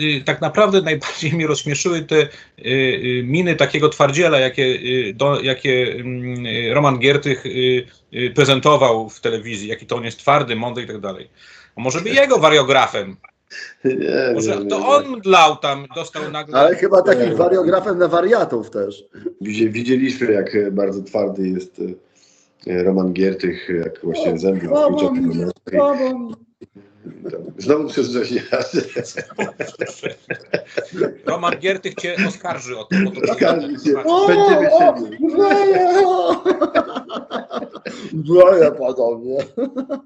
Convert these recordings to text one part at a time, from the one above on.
Y, tak naprawdę najbardziej mnie rozśmieszyły te y, y, miny takiego twardziela, jakie, do, jakie mm, Roman Giertych prezentował w telewizji, jaki to on jest twardy, mądry i tak dalej. A może by jego wariografem? Nie, Może nie, nie, to on mdlał tam, dostał nagle... Ale chyba takim Nie. wariografem na wariatów też. Widzi- Widzieliśmy, jak e, bardzo twardy jest e, Roman Giertych, jak właśnie zęby wklucza Znowu przez września. Roman Giertych cię oskarży o to. To Oskarży cię. O, Będziemy o, Broja podobnie.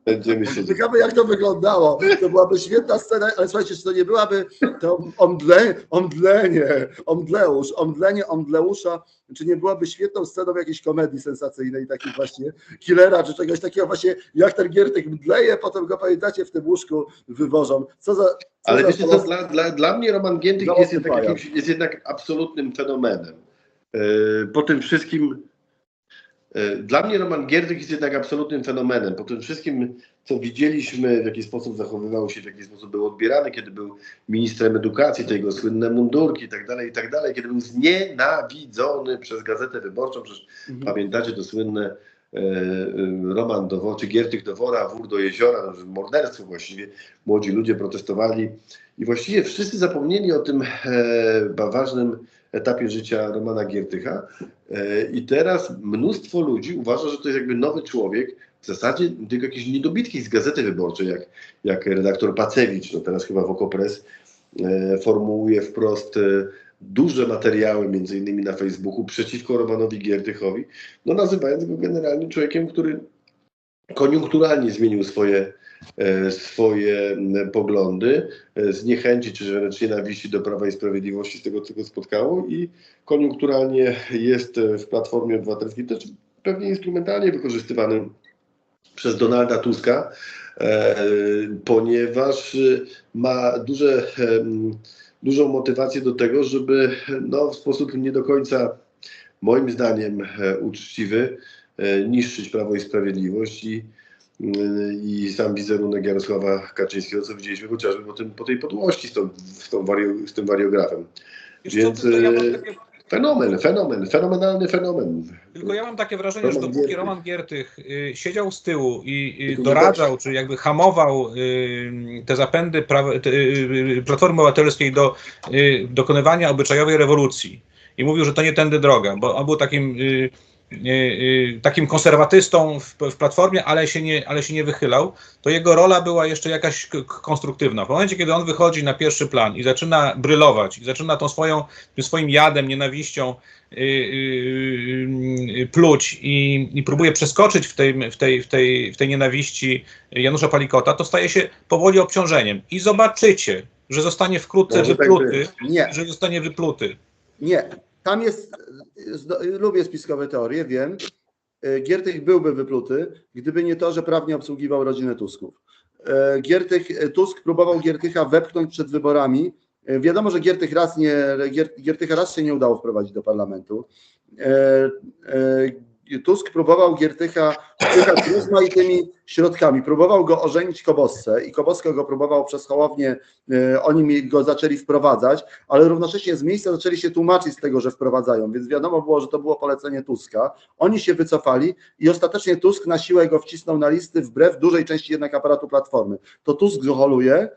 Będziemy siedzieć. Ciekawe jak to wyglądało. To byłaby świetna scena, ale słuchajcie, czy to nie byłaby to omdle, omdlenie, omdleusz, omdlenie omdleusza, czy nie byłaby świetną sceną jakiejś komedii sensacyjnej, takiej właśnie killera, czy czegoś takiego właśnie, jak ten Giertek mdleje, potem go pamiętacie w tym łóżku wywożą. Co za... Co Ale za wiecie co, dla, dla, dla mnie Roman Żałosny jest jest jednak absolutnym fenomenem. E, Po tym wszystkim, dla mnie Roman Giertych jest jednak absolutnym fenomenem. Po tym wszystkim, co widzieliśmy, w jaki sposób zachowywał się, w jaki sposób był odbierany, kiedy był ministrem edukacji, te jego słynne mundurki i tak dalej, i tak dalej, kiedy był znienawidzony przez Gazetę Wyborczą, przecież Mhm. pamiętacie to słynne e, e, Roman do, czy Giertych do wora, wór do jeziora, morderstwo właściwie. Młodzi ludzie protestowali i właściwie wszyscy zapomnieli o tym e, ważnym etapie życia Romana Giertycha. E, i teraz mnóstwo ludzi uważa, że to jest jakby nowy człowiek, w zasadzie tylko jakieś niedobitki z Gazety Wyborczej, jak, jak redaktor Pacewicz, no teraz chyba w Okopres, e, formułuje wprost e, duże materiały, między innymi na Facebooku, przeciwko Romanowi Giertychowi, no nazywając go generalnie człowiekiem, który koniunkturalnie zmienił swoje, e, swoje poglądy, e, z niechęci czy wręcz nienawiści do Prawa i Sprawiedliwości z tego, co go spotkało i koniunkturalnie jest e, w Platformie Obywatelskiej też pewnie instrumentalnie wykorzystywany przez Donalda Tuska, ponieważ ma duże, dużą motywację do tego, żeby no, w sposób nie do końca, moim zdaniem, uczciwy, niszczyć Prawo i Sprawiedliwość i, y, i sam wizerunek Jarosława Kaczyńskiego, co widzieliśmy chociażby po, tym, po tej podłości z, tą, z, tą wario, z tym wariografem. Wiesz Więc, co, e, Fenomen, fenomen, fenomenalny fenomen. tylko ja mam takie wrażenie, że Roman dopóki Giertych. Roman Giertych y, siedział z tyłu i y, doradzał, czy jakby hamował y, te zapędy te, y, Platformy Obywatelskiej do dokonywania obyczajowej rewolucji i mówił, że to nie tędy droga, bo on był takim, takim konserwatystą w, w Platformie, ale się, nie, ale się nie wychylał, to jego rola była jeszcze jakaś konstruktywna. W momencie, kiedy on wychodzi na pierwszy plan i zaczyna brylować, i zaczyna tą swoją, tym swoim jadem, nienawiścią y, y, y, pluć i, i próbuje przeskoczyć w tej, w, tej, w, tej, w tej nienawiści Janusza Palikota, to staje się powoli obciążeniem. I zobaczycie, że zostanie wkrótce Może tak wypluty. Nie, że zostanie wypluty. Nie, tam jest, lubię spiskowe teorie, wiem. E, Giertych byłby wypluty, gdyby nie to, że prawnie obsługiwał rodzinę Tusków. E, Giertych, e, Tusk próbował Giertycha wepchnąć przed wyborami. Wiadomo, że Giertych raz nie, Gier, Giertycha raz się nie udało wprowadzić do parlamentu. E, e, Tusk próbował Giertycha wpychać rozmaitymi środkami. Próbował go ożenić Kobosce i Koboska go próbował przez Hołownię, e, oni go zaczęli wprowadzać, ale równocześnie z miejsca zaczęli się tłumaczyć z tego, że wprowadzają, więc wiadomo było, że to było polecenie Tuska. Oni się wycofali i ostatecznie Tusk na siłę go wcisnął na listy wbrew dużej części jednak aparatu Platformy. To Tusk holuje.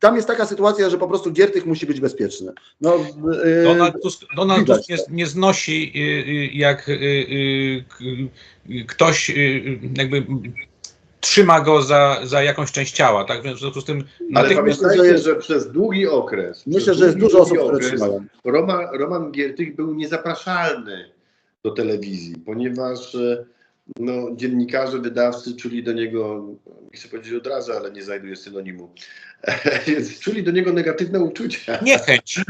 Tam jest taka sytuacja, że po prostu Giertych musi być bezpieczny. No, y, Donald Tusk, Donald Tusk nie, nie znosi, y, y, jak y, y, k- y, ktoś y, y, jakby trzyma go za, za jakąś część ciała, tak? W związku z tym Ale natychmiast pamiętajcie, że jest- że przez długi okres, myślę, że jest dużo osób, które trzymają. Roman, Roman Giertych był niezapraszalny do telewizji, ponieważ e, no, dziennikarze, wydawcy czuli do niego, nie chcę powiedzieć od razu, ale nie znajduję synonimu, więc czuli do niego negatywne uczucia. niechęć.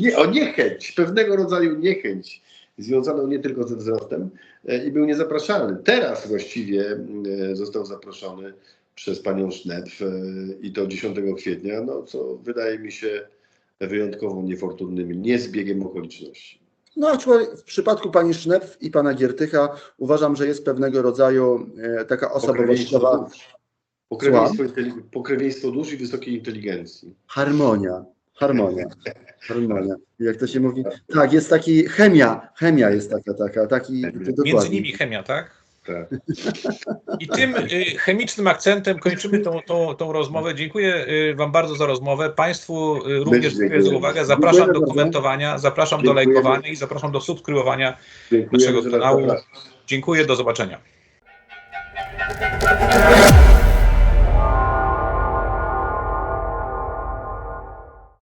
Nie, o niechęć, pewnego rodzaju niechęć, związaną nie tylko ze wzrostem e, i był niezapraszalny. Teraz właściwie e, został zaproszony przez panią Sznepf e, i to 10 kwietnia, no co wydaje mi się wyjątkowo niefortunnym niezbiegiem okoliczności. No, aczkolwiek w przypadku pani Sznepf i pana Giertycha uważam, że jest pewnego rodzaju e, taka osobowościowa Pokrewieństwo dusz. Pokrewieństwo, dusz i wysokiej inteligencji. harmonia. Harmonia. Harmonia. Jak to się mówi? Tak, jest taki chemia. Chemia jest taka, taka, taki. Dokładnie. Między nimi chemia, tak? Tak. I tym y, chemicznym akcentem kończymy tą, tą, tą rozmowę. Dziękuję y, Wam bardzo za rozmowę. Państwu y, również dziękuję za uwagę. Zapraszam do komentowania, zapraszam do lajkowania i zapraszam do subskrybowania naszego kanału. Dziękuję, do zobaczenia.